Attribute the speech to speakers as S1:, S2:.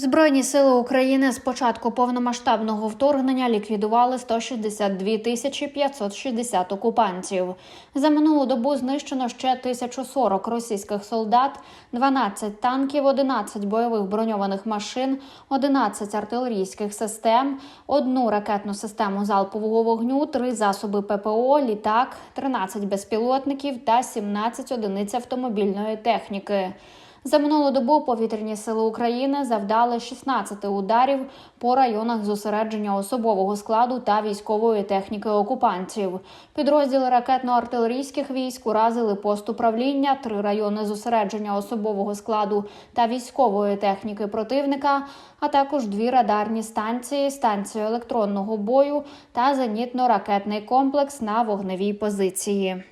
S1: Збройні сили України з початку повномасштабного вторгнення ліквідували 162 тисячі 560 окупантів. За минулу добу знищено ще 1040 російських солдат, 12 танків, 11 бойових броньованих машин, 11 артилерійських систем, одну ракетну систему залпового вогню, 3 засоби ППО, літак, 13 безпілотників та 17 одиниць автомобільної техніки. За минулу добу повітряні сили України завдали 16 ударів по районах зосередження особового складу та військової техніки окупантів. Підрозділи ракетно-артилерійських військ уразили пост управління, три райони зосередження особового складу та військової техніки противника, а також дві радарні станції, станцію електронного бою та зенітно-ракетний комплекс на вогневій позиції.